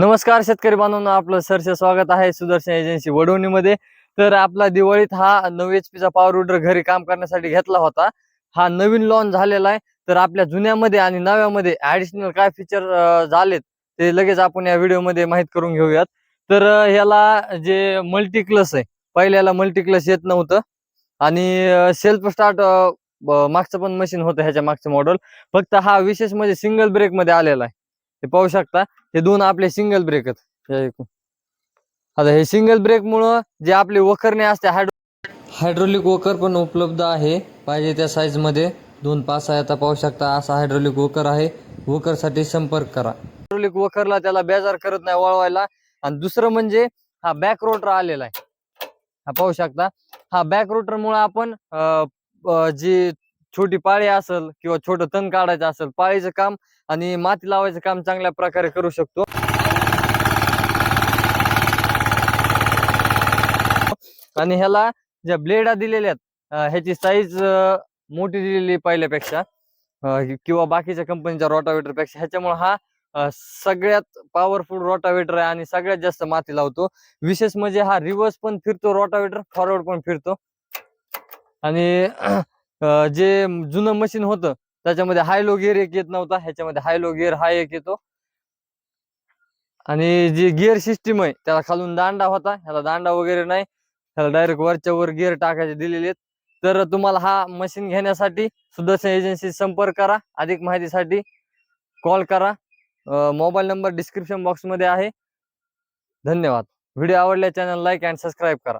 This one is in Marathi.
नमस्कार शेतकरी बांधवांना आपलं सरसे स्वागत आहे सुदर्शन एजन्सी वडवणीमध्ये. तर आपला दिवाळीत हा नऊ एच पीचा पॉवर रुडर घरी काम करण्यासाठी घेतला होता. हा नवीन लॉन्च झालेला आहे. तर आपल्या जुन्यामध्ये आणि नव्यामध्ये ऍडिशनल काय फीचर झालेत ते लगेच आपण या व्हिडिओमध्ये माहीत करून घेऊयात. तर ह्याला जे मल्टी क्लस आहे पहिल्याला मल्टी क्लस येत नव्हतं. आणि सेल्फ स्टार्ट मागचं पण मशीन होतं ह्याच्या मागचं मॉडेल फक्त हा विशेष म्हणजे सिंगल ब्रेकमध्ये आलेला आहे. ते पाहू शकता हे दोन आपले सिंगल ब्रेक आहेत. हे. आता हे सिंगल ब्रेक मुळे जे आपले वखरणे असते हायड्रो हायड्रोलिक वकर पण उपलब्ध आहे. पाहिजे त्या साईजमध्ये. दोन पाच आहे. आता पाहू शकता असा हायड्रोलिक वकर आहे. वकरसाठी संपर्क करा. हायड्रोलिक वखरला त्याला बेजार करत नाही वळवायला. आणि दुसरं म्हणजे हा बॅक रोटर आलेला आहे. हा पाहू शकता. हा बॅक रोटर मुळे आपण जी छोटी पाळी असेल किंवा छोटं तण काढायचं असेल पाळीचं काम आणि माती लावायचं काम चांगल्या प्रकारे करू शकतो. आणि ह्याला ज्या ब्लेडा दिलेल्या आहेत ह्याची साईज मोठी दिलेली आहे पहिल्यापेक्षा किंवा बाकीच्या कंपनीच्या रोटावेटरपेक्षा ह्याच्यामुळे हा सगळ्यात पॉवरफुल रोटावेटर आहे आणि सगळ्यात जास्त माती लावतो. विशेष म्हणजे हा रिव्हर्स पण फिरतो रोटावेटर फॉरवर्ड पण फिरतो. आणि जे जुनं मशीन होतं त्याच्यामध्ये हाय लो गिअर एक येत नव्हता ह्याच्यामध्ये हाय लो गिअर हा एक येतो. आणि जी गिअर सिस्टीम आहे त्याला खालून दांडा होता ह्याला दांडा वगैरे नाही ह्याला डायरेक्ट वरच्या वर गिअर टाकायचे दिलेले आहेत. तर तुम्हाला हा मशीन घेण्यासाठी सुदर्शन एजन्सी संपर्क करा अधिक माहितीसाठी कॉल करा. मोबाईल नंबर डिस्क्रिप्शन बॉक्समध्ये आहे. धन्यवाद. व्हिडिओ आवडल्या चॅनल लाईक अँड सबस्क्राईब करा.